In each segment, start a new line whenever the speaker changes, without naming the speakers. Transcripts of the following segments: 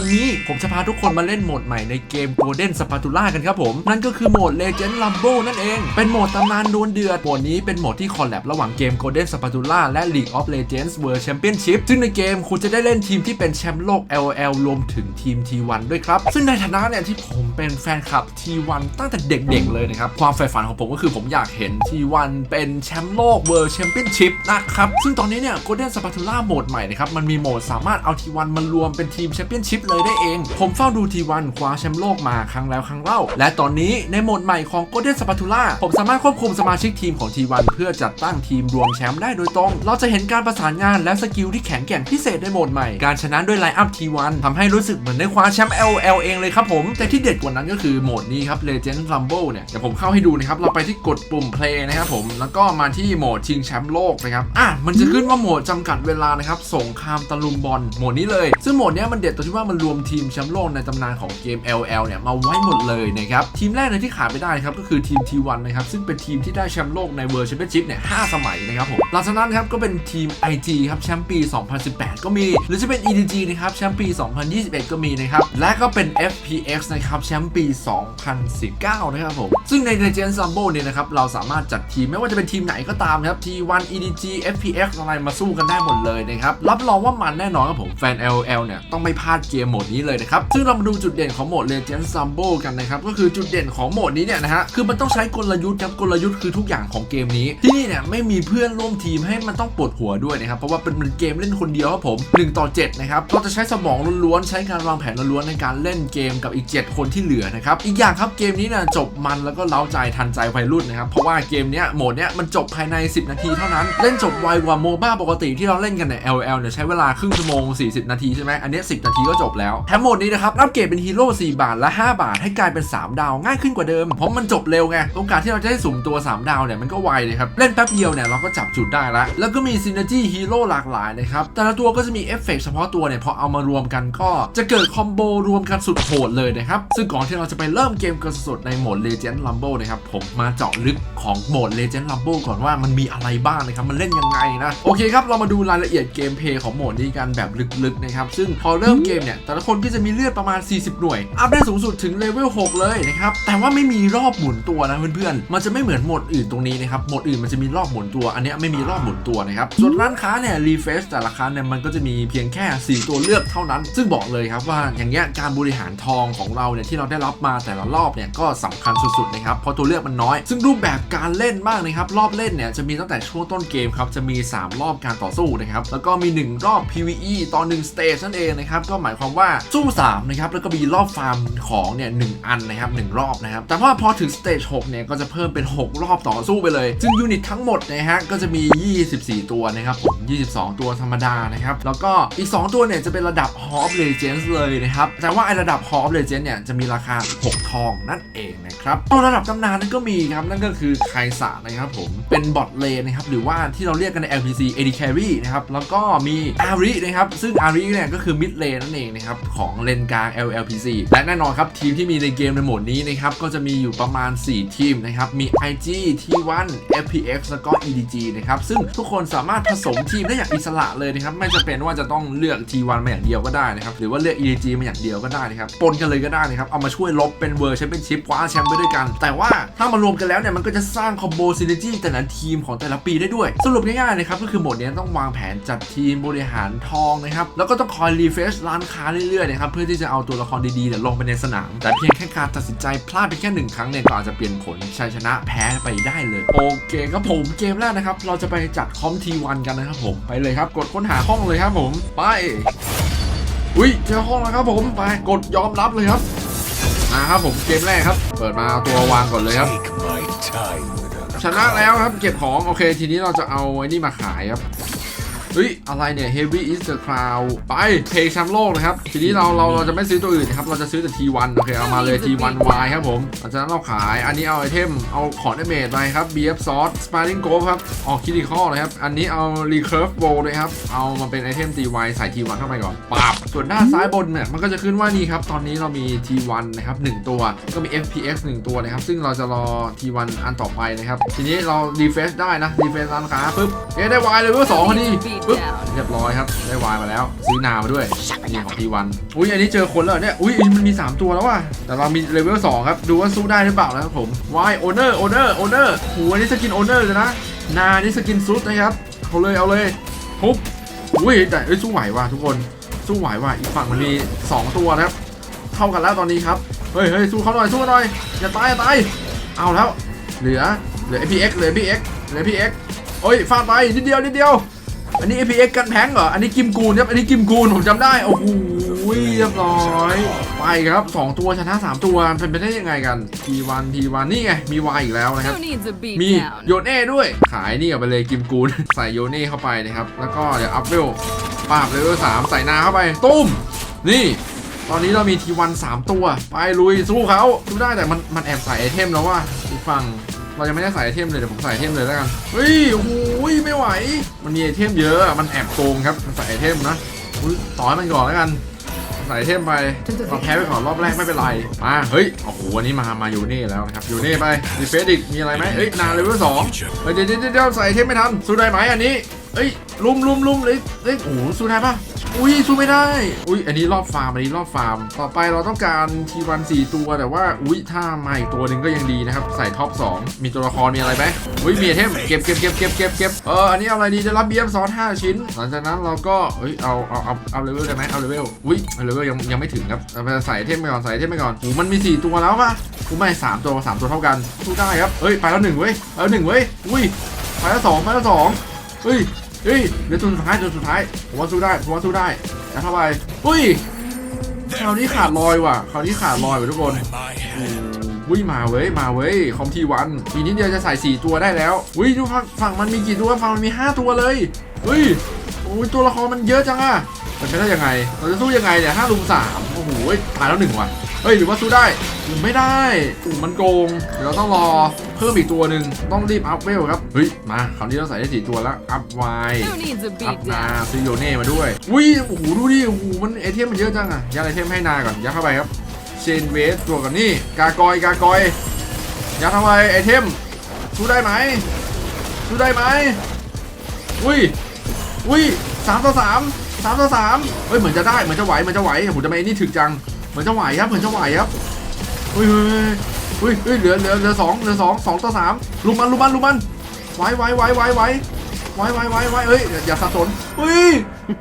วันนี้ผมจะพาทุกคนมาเล่นโหมดใหม่ในเกม Golden Spatula กันครับผม นั่นก็คือโหมด Legend Rumble นั่นเอง เป็นโหมดตำนานดวลเดือด โหมดนี้เป็นโหมดที่คอลแลบระหว่างเกม Golden Spatula และ League of Legends World Championship ซึ่งในเกมคุณจะได้เล่นทีมที่เป็นแชมป์โลก LOL รวมถึงทีม T1 ด้วยครับ ซึ่งในฐานะเนี่ยที่ผมเป็นแฟนคลับ T1 ตั้งแต่เด็กๆเลยนะครับ ความใฝ่ฝันของผมก็คือผมอยากเห็น T1 เป็นแชมป์โลก World Championship นะครับ ซึ่งตอนนี้เนี่ย Golden Spatula โหมดใหม่นะครับ มันมีโหมดสามารถเอา T1 มารวมเป็นทีมแชมเปี้ยนชิพเลยได้เอง ผมเฝ้าดู T1 คว้าแชมป์โลกมาครั้งแล้วครั้งเล่า และตอนนี้ในโหมดใหม่ของ Golden Spatula ผมสามารถควบคุมสมาชิกทีมของ T1 เพื่อจัดตั้งทีมรวมแชมป์ได้โดยตรง เราจะเห็นการประสานงานและสกิลที่แข็งแกร่งพิเศษในโหมดใหม่ การชนะด้วยไลน์อัพ T1 ทำให้รู้สึกเหมือนได้คว้าแชมป์ LL เองเลยครับผม แต่ที่เด็ดกว่านั้นก็คือโหมดนี้ครับ Legend Rumble เนี่ยเดี๋ยวผมเข้าให้ดูนะครับ เราไปที่กดปุ่ม play นะครับผม แล้วก็มาที่โหมดชิงแชมป์โลกนะครับ อะ มันจะขึ้นว่าโหมดจำกัดเวลานะครับ สงครามตะลุมบอล โหมดนี้เลย ซึ่งโหมดนี้มันเด็ดตรงที่ว่ามันรวมทีมแชมป์โลกในตำนานของเกม LL เนี่ยมาไว้หมดเลยนะครับทีมแรกเลยที่ขาดไม่ได้ครับก็คือทีม T1 นะครับซึ่งเป็นทีมที่ได้แชมป์โลกใน World Championship เนี่ย5สมัยนะครับผมหลังจากนั้นครับก็เป็นทีม IG ครับแชมป์ปี 2018 ก็มี หรือจะเป็น EDG นะครับแชมป์ปี 2021 ก็มีนะครับและก็เป็น FPX นะครับแชมป์ปี 2019 นะครับผมซึ่งใน Legend Rumble เนี่ยนะครับเราสามารถจัดทีมไม่ว่าจะเป็นทีมไหนก็ตามครับ T1 EDG FPX อะไรมาสู้กันได้หมดเลยนะครับรับรองว่ามันแน่นอนครับผมแฟน LL เนี่ยต้องไม่พลาดเกมโหมดนี้เลยนะครับ ซึ่งเรามาดูจุดเด่นของโหมด Legend Rumble กันนะครับ ก็คือจุดเด่นของโหมดนี้เนี่ยนะฮะ คือมันต้องใช้กลยุทธ์ครับ กลยุทธ์คือทุกอย่างของเกมนี้ ที่นี่เนี่ยไม่มีเพื่อนร่วมทีมให้มันต้องปวดหัวด้วยนะครับ เพราะว่าเป็นมันเกมเล่นคนเดียวครับผม1ต่อ7นะครับ เราจะใช้สมองล้วนๆ ใช้การวางแผนล้วนๆในการเล่นเกมกับอีก 7 คนที่เหลือนะครับ อีกอย่างครับเกมนี้เนี่ยจบมันแล้วก็เล้าใจทันใจวัยรุ่นนะครับ เพราะว่าเกมเนี้ยโหมดเนี้ยมันจบภายใน 10 นาทีเท่านั้น เล่นจบไวกว่าโมบ้าปกติที่เราเล่นกันใน LL เนี่ยใช้เวลาครึ่งชั่วโมง 40 นาทีใช่ไหมอันนี้10 นาทีก็จบแล้วแถมโหมดนี้นะครับอัปเกรดเป็นฮีโร่4บาทและ 5 บาท ให้กลายเป็น 3 ดาวง่ายขึ้นกว่าเดิม เพราะมันจบเร็วไงโอกาสที่เราจะได้สุ่มตัว 3 ดาวเนี่ยมันก็ไวเลยครับ เล่นแป๊บเดียวเนี่ยเราก็จับจุดได้ละแล้วก็มีซินเนจี้ฮีโร่หลากหลายนะครับ แต่ละตัวก็จะมีเอฟเฟกต์เฉพาะตัวเนี่ยพอเอามารวมกันก็จะเกิดคอมโบรวมกันสุดโหดเลยนะครับซึ่งก่อนที่เราจะไปเริ่มเกมกันสดๆในโหมด Legend Rumble นะครับผมมาเจาะลึกของโหมด Legend Rumble ก่อนว่ามันมีอะไรบ้างนะครับมันเล่นยังไงนะโอเคครับเรามาดูรายละเอียดเกมเพย์ของโหมดนี้กันแบบลึกๆนะครับซึ่งพอเริ่มเกมเนี่ยแต่ละคนก็จะมีเลือดประมาณ 40 หน่วย อัพได้สูงสุดถึงเลเวล 6 เลยนะครับ แต่ว่าไม่มีรอบหมุนตัวนะเพื่อนๆ มันจะไม่เหมือนหมดอื่นตรงนี้นะครับ หมดอื่นมันจะมีรอบหมุนตัว อันนี้ไม่มีรอบหมุนตัวนะครับ ส่วนร้านค้าเนี่ยรีเฟรชแต่ละครั้งเนี่ยมันก็จะมีเพียงแค่ 4 ตัวเลือกเท่านั้น ซึ่งบอกเลยครับว่าอย่างเงี้ยการบริหารทองของเราเนี่ยที่เราได้รับมาแต่ละรอบเนี่ยก็สำคัญสุดๆนะครับเพราะตัวเลือกมันน้อย ซึ่งรูปแบบการเล่นบ้างนะครับรอบเล่นเนี่ยจะมีตั้งแต่ช่วงต้นเกมครับจะมี 3 รอบการต่อสู้นะครับแล้วก็มี 1 รอบ PVE ตอน1 stage นั่นเองนะครับก็หมายความว่าสู้3นะครับแล้วก็มีรอบฟาร์มของเนี่ยหอันนะครับ1รอบนะครับแต่ว่าพอถึง stage 6เนี่ยก็จะเพิ่มเป็น 6 รอบต่อสู้ไปเลย ซึ่งยูนิตทั้งหมดนะฮะก็จะมี 24 ตัวนะครับผม22 ตัวธรรมดานะครับแล้วก็อีก 2 ตัวเนี่ยจะเป็นระดับ Hall of Legends เลยนะครับแต่ว่าไอระดับ Hall of Legends เนี่ยจะมีราคา 6 ทองนั่นเองนะครับตัวระดับตำนานนั้นก็มีครับนั่นก็คือไคสะนะครับผมเป็นบอทเลนนะครับหรือว่าที่เราเรียกกันใน LPC AD Carry นะครับแล้วก็มีอารินะครับซึ่งอาริเนี่ยก็คือ mid lane นั่นเองนะครับของเลนกลาง LLPC และแน่นอนครับทีมที่มีในเกมในโหมดนี้นะครับก็จะมีอยู่ประมาณ 4 ทีมนะครับมี IG T1 FPX แล้วก็ EDG นะครับซึ่งทุกคนสามารถผสมทีมได้อย่างอิสระเลยนะครับไม่จำเป็นว่าจะต้องเลือก T1 มาอย่างเดียวก็ได้นะครับหรือว่าเลือก EDG มาอย่างเดียวก็ได้นะครับปนกันเลยก็ได้นะครับเอามาช่วยลบเป็นเวอร์แชมเปี้ยนชิพคว้าแชมป์ไปด้วยกัน แต่ว่าถ้ามารวมกันแล้วเนี่ยมันก็จะสร้างคอมโบซิน e จี้แต่ละทีมของแต่ละปีได้ด้วย สรุปง่ายๆนะครับก็คือโหมดนี้ต้องวางแผนจัดทีมบริหารทองนะครับแล้วก็ต้องคอยรีเฟรชร้านค้าเรื่อยๆนะครับเพื่อที่จะเอาตัวละครดีๆเนี่ยลงไปในสนาม แต่เพียงแค่การตัดสินใจพลาดไปแค่หนึ่งครั้งเนี่ยก็อาจจะเปลี่ยนผลชัยชนะแพ้ไปได้เลยโอเคครับผมเกมแรกนะครับ เราจะไปจัดคอมทีวันกันนะครับผมไปเลยครับกดค้นหาห้องเลยครับผมไปอุ้ยเจอห้องแล้วครับผมไปกดยอมรับเลยครับมาครับผมเกมแรกครับ เปิดมาเอาตัววางก่อนเลยครับ
Take my time with her.
ชนะแล้วครับเก็บของโอเค ทีนี้เราจะเอาไอ้นี่มาขายครับ เฮ้ย อะไรเนี่ย Heavy is the Crown ไป เพลงแชมป์โลกนะครับ ทีนี้เราเราเราจะไม่ซื้อตัวอื่นนะครับ เราจะซื้อแต่ T1 โอเค เอามาเลย T1Y ครับผมหลังจากนั้นเราขาย อันนี้เอาไอเทม เอาของดาเมจไปครับ BF Sword Sparring Go ครับ ออกคิริคอเลยครับ อันนี้เอา Recurve Bow เลยครับ เอามาเป็นไอเทม T1 ใส่ T1 เข้าไปก่อนปับส่วนด้านซ้ายบนเนี่ย มันก็จะขึ้นว่านี่ครับ ตอนนี้เรามี T1 นะครับหนึ่งตัว ก็มี FPX หนึ่งตัวนะครับ ซึ่งเราจะรอ T1 อันต่อไปนะครับ ทีนี้เรา refresh ได้นะ refresh ร้านค้าปุ๊บเอ๊ะได้ Y เลยเวลสองพอดีปึ๊บเรียบร้อยครับ ได้วายมาแล้ว ซื้อนามาด้วยนี่ของทีวันอุ้ยอันนี้เจอคนแล้วเนี่ยอุ้ยมันมี 3 ตัวแล้วว่ะแต่เรามีเลเวล2ครับ ดูว่าสู้ได้หรือเปล่านะครับผมวายโอเนอร์โอเนอร์โอเนอร์โหอันนี้สกินโอเนอร์เลยนะนานี่สกินซุดนะครับเอาเลยเอาเลยทุบอุ้ยแต่เอ้ยสู้ไหวว่ะทุกคนสู้ไหวว่ะอีกฝั่งมันมี 2 ตัวนะครับเท่ากันแล้วตอนนี้ครับเฮ้ยเฮ้ยสู้เขาหน่อยสู้เขาหน่อยอย่าตายอย่าตายเอาแล้วเหลือเหลือ APX เหลือ APX เหลือ APX โอ้ยฟาดไปนิดเดียวนิดเดียว อันนี้ APX กันแพงเหรอ อันนี้กิมกูนครับ อันนี้กิมกูนผมจำได้ โอ้โหเรียบร้อย ไปครับ 2 ตัวชนะ 3 ตัว เป็นไปได้ยังไงกัน T1 T1 นี่ไง มี Y อีกแล้วนะครับ
Who needs a beat
มี
down?
โยเน่ด้วย ขายนี่กับไปเลยกิมกูน ใส่โยเน่เข้าไปนะครับ แล้วก็เดี๋ยวอัพเวลปาบเลเวลสามใส่นาเข้าไป ตุ้ม นี่ตอนนี้เรามีทีวันสามตัว ไปลุยสู้เขาสู้ได้แต่มันมันแอบใส่ไอเทมแล้วว่าอีกฝั่ง เรายังไม่ได้ใส่ไอเทมเลยเดี๋ยวผมใส่ไอเทมเลยแล้วกันเฮ้ยโอ้โหไม่ไหว มันมีไอเทมเยอะมันแอบโกงครับมันใส่ไอเทมนะต่อให้มันก่อนแล้วกันใส่ไอเทมไปเราแพ้ไปก่อนรอบแรกไม่เป็นไรมาเฮ้ยโอ้โหวันนี้มามาอยูเน่แล้วนะครับอยูเน่ไปดีเฟสอีกมีอะไรไหมเอ้ยนาเลเวลสองเดี๋ยวเดี๋ยวเดี๋ยวใส่ไอเทมไม่ทันสู้ได้ไหมอันนี้เอ้ยลุมลุมลุมเลยเอ้ยโอ้โหสู้ได้ปะ อุ้ยสู้ไม่ได้ อุ้ยอันนี้รอบฟาร์มอันนี้รอบฟาร์ม ต่อไปเราต้องการทีวันสี่ตัวแต่ว่าอุ้ยถ้ามาอีกตัวหนึ่งก็ยังดีนะครับ ใส่ท็อปสองมีตัวละครมีอะไรไหมอุ้ยมีเทมเก็บเก็บเก็บเก็บเก็บเก็บเอออันนี้เอาอะไรดีจะรับเบียมซอสห้าชิ้น หลังจากนั้นเราก็เอ้ยเอาเอาเอาเอาเลเวลได้ไหมเอาเลเวลอุ้ยเลเวลยังยังไม่ถึงครับเอาไปใส่เทมไปก่อนใส่เทมไปก่อนโอ้มันมีสี่ตัวแล้วปะกูไม่สามตัวสามตัวเท่ากันสู้ได้ครับเฮ้ยไปแล้วหนึ่งเว้ยไปแล้วหนึ่งเว้ยอุ้ยไปแล้วสองไปแล้วสองเฮ้ย เฮ้ยเดี๋ยวตัวสุดท้ายตัวสุดท้ายผมว่าสู้ได้ผมว่าสู้ได้แล้วเข้าไปอุ้ยคราวนี้ขาดลอยว่ะคราวนี้ขาดลอยว่ะทุกคนอุ้ยมาเว้ยมาเว้ยคอมทีวันอีกนิดเดียวจะใส่ 4 ตัวได้แล้วอุ้ยดูฝั่งฝั่งมันมีกี่ตัวฝั่งมันมี 5 ตัวเลยเฮ้ยโอ้ยตัวละครมันเยอะจังอะมันเป็นได้ยังไงเราจะสู้ยังไงเนี่ยห้าลุมสามโอ้โหตายแล้วหนึ่งว่ะ เฮ้ยหรือว่าสู้ได้หรือไม่ได้อู้มันโกงเดี๋ยวเราต้องรอเพิ่มอีกตัวหนึ่งต้องรีบอัพเวลครับเฮ้ยมาคราวนี้เราใส่ได้สี่ตัวแล้วอัพไว
Who needs a
อัพ
beat
นา
down?
ซื้อโยเน่มาด้วยอุ้ยโอ้โหดูดิโอ้โหมันไอเทมมันเยอะจังอะยัดไอเทมให้นาก่อนยัดเข้าไปครับเชนเวสตัวกับนี่กากอยกากอยยัดเข้าไปไอเทมสู้ได้ไหมสู้ได้ไหมอุ้ยอุ้ยสามต่อสามสามต่อสามเฮ้ยเหมือนจะได้เหมือนจะไหวเหมือนจะไหวผมจะไม่นี่ถึกจังเห มือนจะไหวครับเหมือนจะไหวครับเฮ้ยเฮ้ยเฮ้ยเหลือเหลือเหลือสองเหลือสองสองต่อสามลุมมันลุมมันลุมมันไหวไหวไหวไหวไหวไว้ไว้ไว้ไว้เอ้ยอย่าอย่าสับสนเฮ้ย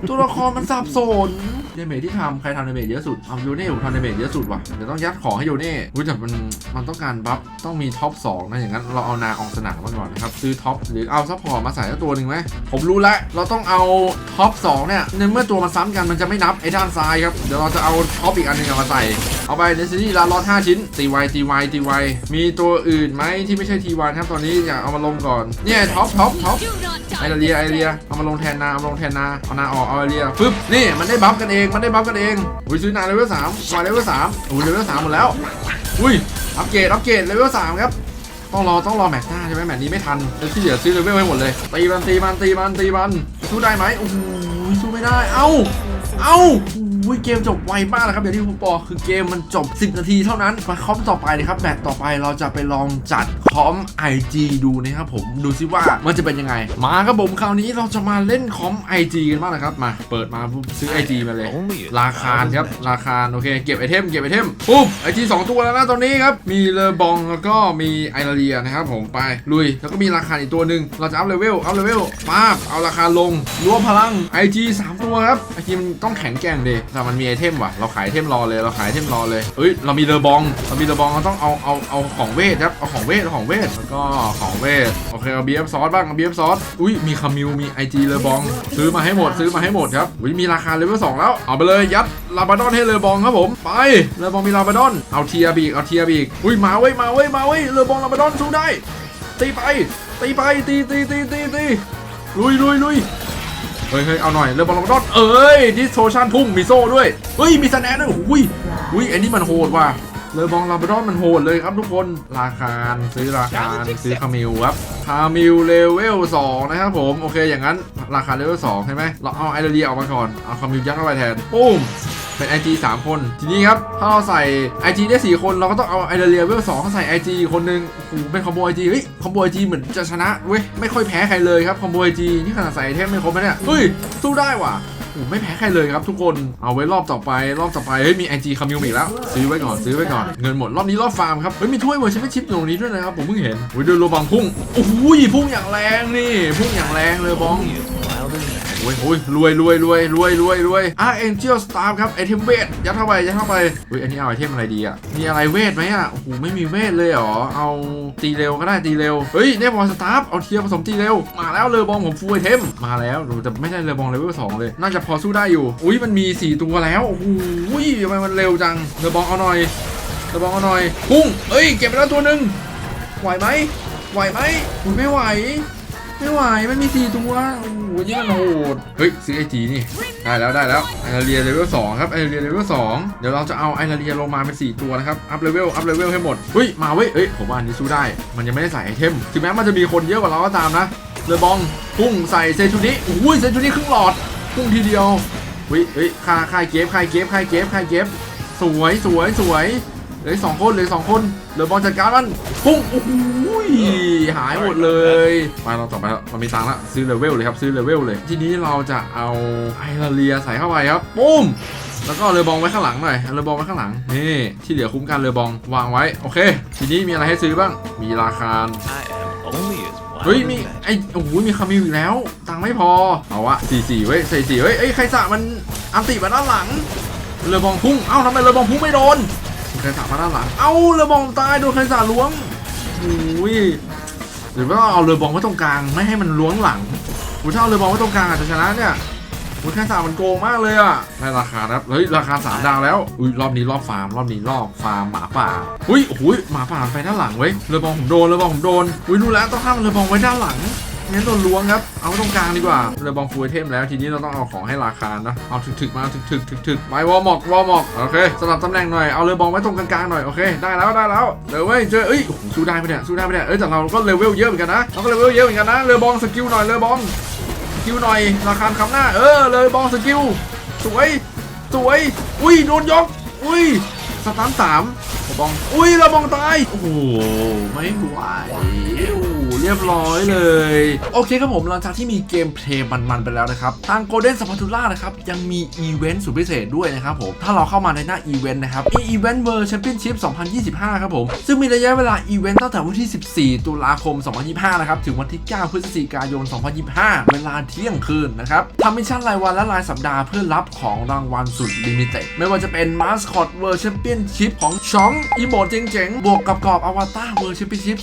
ตัวละครมันสับสน เดเมจที่ทำใครทำเดเมจเยอะสุดเอาโยเน่ผมทำเดเมจเยอะสุดว่ะเดี๋ยวต้องยัดของให้โยเน่อุ้ยแต่มันมันต้องการบัฟต้องมีท็อป2นะอย่างนั้นเราเอานาออกสนามมาก่อนนะครับซื้อท็อปหรือเอาซัพพอร์ตมาใส่สักตัวหนึ่งไหมผมรู้แล้วเราต้องเอาท็อป2เนี่ยในเมื่อตัวมันซ้ำกันมันจะไม่นับไอ้ด้านซ้ายครับเดี๋ยวเราจะเอาท็อปอีกอันหนึงเอามาใส่เอาไปเดซิตี้ลาลอต5ชิ้นตีไวตีไวตีไวมีตัวอื่นไหมที่ไม่ใช่ทีวันครับตอนนี้อย่าเอามาลงก่อนเนี่ยท็อปท็อปท็อป
Do not
ไอ
die.
เรียไอเรียเอามาลงแทนนาเอามาลงแทนนาเอานาออกเอาไอเรียฟึบนี่มันได้บัฟกันเองมันได้บัฟกันเองอุ้ยซื้อนาเลเวลสามวายเลเวลสามอุ้ยเลเวลสามหมดแล้วอุ้ยอัปเกรดอัปเกรดเลเวลสามครับต้องรอต้องรอแมตช์หน้าใช่ไหมแมตช์นี้ไม่ทันเดี๋ยวที่เหลือซื้อเลเวลให้หมดเลยตีมันตีมันตีมันตีมันสู้ได้ไหมโอ้โหสู้ไม่ได้เอ้าเอ้า อุ้ยเกมจบไวมากนะครับอย่างที่ผมบอกคือเกมมันจบ 10 นาทีเท่านั้นมาคอมต่อไปนะครับแมตช์ต่อไปเราจะไปลองจัดคอม IG ดูนะครับผมดูซิว่ามันจะเป็นยังไง มาครับผมคราวนี้เราจะมาเล่นคอม IG กันบ้างนะครับมาเปิดมาปุ๊บซื้อ IG มาเลย
Only a
ราคาครับราคาโอเคเก็บไอเทมเก็บไอเทมปุ๊บไอทีสองตัวแล้วนะตอนนี้ครับมีเลอบองแล้วก็มีไอราเรียนะครับผมไปลุยแล้วก็มีราคาอีกตัวหนึ่งเราจะอัพเลเวลอัพเลเวลป๊าบเอาราคาลงรวมพลัง IG 3 ตัวครับไอทีมันต้องแข็งแกร่งดิแต่มันมีไอเทมว่ะ เราขายไอเทมรอเลย เราขายไอเทมรอเลยเอ้ย เรามีเลอบอง เรามีเลอบอง เราต้องเอา เอา เอาของเวทครับ เอาของเวท เอาของเวท แล้วก็ของเวท โอเค เอา BF ซอสบ้างเอา BF ซอส อุ้ย มีคามิว มี IG เลอบอง ซื้อมาให้หมด ซื้อมาให้หมดครับอุ้ย มีราคาเลเวล2แล้ว เอาไปเลย ยัดลาบาดอนให้เลอบองครับผม ไปเลอบองมีลาบาดอน เอาเทียบีกเอาเทียบีกอุ้ย มาเว้ย มาเว้ย มาเว้ยเลอบองลาบาดอนสู้ได้ ตีไป ตีไป ตีตีตีตีตีลุยลุยลุย เฮ้ยเฮ้ยเอาหน่อยเลอบองลาบดอนเอ้ยดิสโทชันพุ่งมีโซ่ด้วยเฮ้ยมีสแนนด้วยอุ้ยอุ้ยไอ้นี่มันโหดว่ะเลยบองลาบดอนมันโหดเลยครับทุกคนราคาซื้อราคาซื้อคามิลครับคามิลเลเวล2นะครับผมโอเคอย่างนั้นราคาเลเวล2ใช่ไหมเราเอาไอเดียออกมาก่อนเอาคามิลยัดเข้าไปแทนปุ้ม เป็น IG 3 คน ทีนี้ครับถ้าเราใส่ IG ได้ 4 คนเราก็ต้องเอาไอเดเรียเวลสองเขาใส่ IG อีคนหนึ่งโอ้โหเป็นคอมโบ IG เฮ้ยคอมโบ IG เหมือนจะชนะเว้ยไม่ค่อยแพ้ใครเลยครับคอมโบ IG นี่ขนาดใส่เทมไม่ครบนะเนี่ยเฮ้ยสู้ได้ว่ะโอ้ไม่แพ้ใครเลยครับทุกคน เอาไว้รอบต่อไป รอบต่อไป เฮ้ยมี IG คามิวอีกแล้ว ซื้อไว้ก่อน ซื้อไว้ก่อน เงินหมด รอบนี้รอบฟาร์มครับ เฮ้ยมีถ้วยเวอร์ชันชิปตรงนี้ด้วยนะครับ ผมเพิ่งเห็นโอ้ยดินโลบังพุ่ง โอ้โหพุ่งอย่างแรงนี่ พุ่งอย่างแรงเลยบอง โอ้ยโอ้ยรวยรวยรวยรวยรวยรวยอะเอ็นเจลสตาร์ครับไอเทมเวทยัดเข้าไปยัดเข้าไปเฮ้ยอันนี้เอาไอเทมอะไรดีอะมีอะไรเวทไหมอะโอ้โหไม่มีเวทเลยเหรอเอาตีเร็วก็ได้ตีเร็วเฮ้ยเนี่ยบอลสตาร์เอาเทียผสมตีเร็วมาแล้วเลยบองผมฟูลไอเทมมาแล้วแต่ไม่ใช่เลยบองเลเวลสองเลย น่าจะพอสู้ได้อยู่ อุ้ยมันมี 4 ตัวแล้วโอ้โหทำไมมันเร็วจังเลบองเอาหน่อยเลบองเอาหน่อยพุ่งเอ้ยเก็บไปแล้วตัวหนึ่งไหวไหมไหวไหมไม่ไหว ไม่ไหวไม่มีสี่ตัวโอ้โหนี่มันโหดเฮ้ยซื้อไอจีนี่ได้แล้วได้แล้วไอเรียเลเวลสองครับไอเรียเลเวลสองเดี๋ยวเราจะเอาไอเรียลงมาเป็น4ตัวนะครับอัพเลเวลอัพเลเวลให้หมดเฮ้ยมาเว้ยเฮ้ยผมว่าอันนี้สู้ได้ มันยังไม่ได้ใส่ไอเทมถึงแม้มันจะมีคนเยอะกว่าเราก็ตามนะเลอบองพุ่งใส่เซจูนิโอ้ยเซจูนิครึ่งหลอดพุ่งทีเดียวเฮ้ยเฮ้ยค่าค่ายเก็บค่ายเก็บค่ายเก็บค่ายเก็บสวยสวยสวย ลือสองคนเหลือสองคนเหลือบอลจัดการมันพุ่งโอ้โหหายหมดเลยมาเราต่อไปแล้วเรามีตังค์ละซื้อเลเวลเลยครับซื้อเลเวลเลยทีนี้เราจะเอาไอราเลียใส่เข้าไปครับปุ้มแล้วก็เรือบองไว้ข้างหลังหน่อยเรือบองไว้ข้างหลังนี่ที่เหลือคุ้มกันเรือบองวางไว้โอเค ทีนี้มีอะไรให้ซื้อบ้างมีราคาเฮ้ยมีไอโอ้โหมีคามิวอีกแล้ว ตังค์ไม่พอเอาวะสี่สี่เว้ยใส่สี่เว้ยเอ้ใครสะมันอันติมาด้านหลังเรือบองพุ่งเอ้าทำไมเรือบองพุ่งไม่โดน ใครสะมาด้านหลัง เอ้าเรือบองตายโดนใครสะล้วงโอ้ยหรือว่าเอาเรือบองไว้ตรงกลางไม่ให้มันล้วงหลังกูถ้าเอาเรือบองไว้ตรงกลางอาจจะชนะเนี่ยกูแค่สะมันโกงมากเลยอะได้ราคานะครับเฮ้ยราคาสามดาวแล้ว อุ้ยรอบนี้รอบฟาร์มรอบนี้รอบฟาร์มหมาป่า อุ้ยโอ้โหหมาป่าไปด้านหลังเว้ย เรือบองผมโดนเรือบองผมโดน อุ้ยรู้แล้วต้องห้ามเรือบองไว้ด้านหลัง งั้นโดนล้วงครับ เอาไว้ตรงกลางดีกว่าเรือบองฟูลไอเทมแล้วทีนี้เราต้องเอาของให้ราคานะ เอาถึกๆมาถึกๆถึกๆไปวอลมอกวอลมอกโอเคสลับตำแหน่งหน่อยเอาเรือบองไว้ตรงกลางๆหน่อยโอเคได้แล้วได้แล้วเดี๋ยวเว้ยเจอเอ้ยสู้ได้ปะเนี่ยสู้ได้ปะเนี่ยเอ้ยแต่เราก็เลเวลเยอะเหมือนกันนะเราก็เลเวลเยอะเหมือนกันนะเรือบองสกิลหน่อยเรือบองสกิลหน่อยราคาคำหน้าเออเลยบองสกิลสวยสวย อุ้ยโดนยก อุ้ยสตันสามบอง อุ้ยเรือบองตาย โอ้โห ไม่ไหว รียบร้อยเลย โอเคครับผมหลังจากที่มีเกมเพลย์มันๆไปแล้วนะครับ ทาง Golden Spatula นะครับ ยังมีอีเวนต์สุดพิเศษด้วยนะครับผม ถ้าเราเข้ามาในหน้าอีเวนต์นะครับอีเวนต์เวอร์แชมเปี้ยนชิพ2025 ครับผม ซึ่งมีระยะเวลาอีเวนต์ตั้งแต่วันที่ 14 ตุลาคม 2025 นะครับ ถึงวันที่ 9 พฤศจิกายน 2025 เวลาเที่ยงคืนนะครับทำมิชชั่นรายวันและรายสัปดาห์เพื่อรับของรางวัลสุดลิมิเต็ดไม่ว่าจะเป็นมาสคอตเวอร์แชมเปี้ยนชิพของช้องอีโมเจ๋งๆบวกกับกรอบอวตารเวอร์แชมเปี้ยนชิพ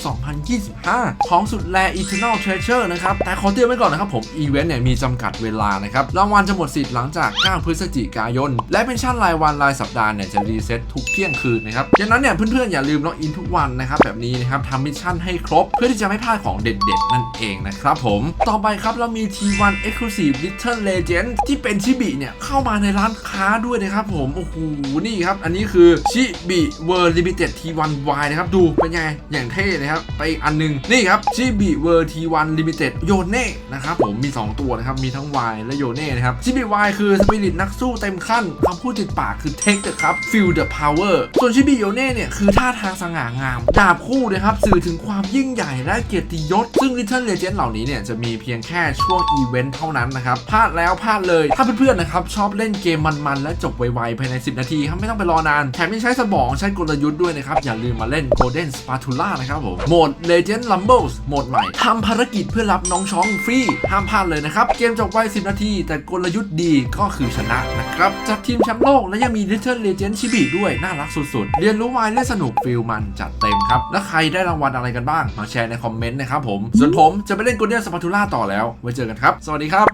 2025 ของสุดแร Eternal Treasure นะครับ แต่ขอเตือนไว้ก่อนนะครับผม อีเวนต์เนี่ยมีจำกัดเวลานะครับ รางวัลจะหมดสิทธิ์หลังจาก 9 พฤศจิกายน และเป็นชั่นรายวันรายสัปดาห์เนี่ยจะรีเซ็ตทุกเที่ยงคืนนะครับดังนั้นเนี่ยเพื่อนๆอย่าลืมล็อกอินทุกวันนะครับแบบนี้นะครับทำมิชชั่นให้ครบ เพื่อที่จะไม่พลาดของเด็ดๆ นั่นเองนะครับผม ต่อไปครับเรามี T1 Exclusive Little Legend ที่เป็นชิบิเนี่ยเข้ามาในร้านค้าด้วยนะครับผม โอ้โห นี่ครับ อันนี้คือชิบิ World Limited T1Y นะครับ ดูเป็นไง อย่างเท่นะครับ ไปอีกอันนึง นี่ครับชิบิ World T1 Limited โยเน่นะครับผมมี 2 ตัวนะครับ มีทั้ง Y และโยเน่นะครับชิบิ Y คือสปิริตนักสู้เต็มขั้นคำพูดติดปากคือ Take the ครับ Feel the power ส่วนชิบิโยเน่เนี่ย คือท่าทางสง่างาม ดาบคู่นะครับสื่อถึงความยิ่งใหญ่และเกียรติยศ ซึ่ง Little Legend เหล่านี้เนี่ย จะมีเพียงแค่ช่วงอีเวนต์เท่านั้นนะครับพลาดแล้วพลาดเลย ถ้าเพื่อนๆนะครับ ชอบเล่นเกมมันๆ และจบไวๆภายใน 10 นาทีครับไม่ต้องไปรอนาน แถมยังใช้สมองใช้กลยุทธ์ด้วยนะครับอย่าลืมมาเล่น Golden Spatula นะครับผมโหมด Legend Rumbles โหมดใหม่ทำภารกิจเพื่อรับน้องช้องฟรี ห้ามพลาดเลยนะครับ เกมจบไว 10 นาที แต่กลยุทธ์ดีก็คือชนะนะครับจัดทีมแชมป์โลกและยังมี Little Legend ชิบิด้วย น่ารักสุดๆ เรียนรู้ไวเล่นสนุกฟิลมันจัดเต็มครับ และใครได้รางวัลอะไรกันบ้าง มาแชร์ในคอมเมนต์นะครับผม ส่วนผมจะไปเล่น Golden Spatula ต่อแล้ว ไว้เจอกันครับ สวัสดีครับ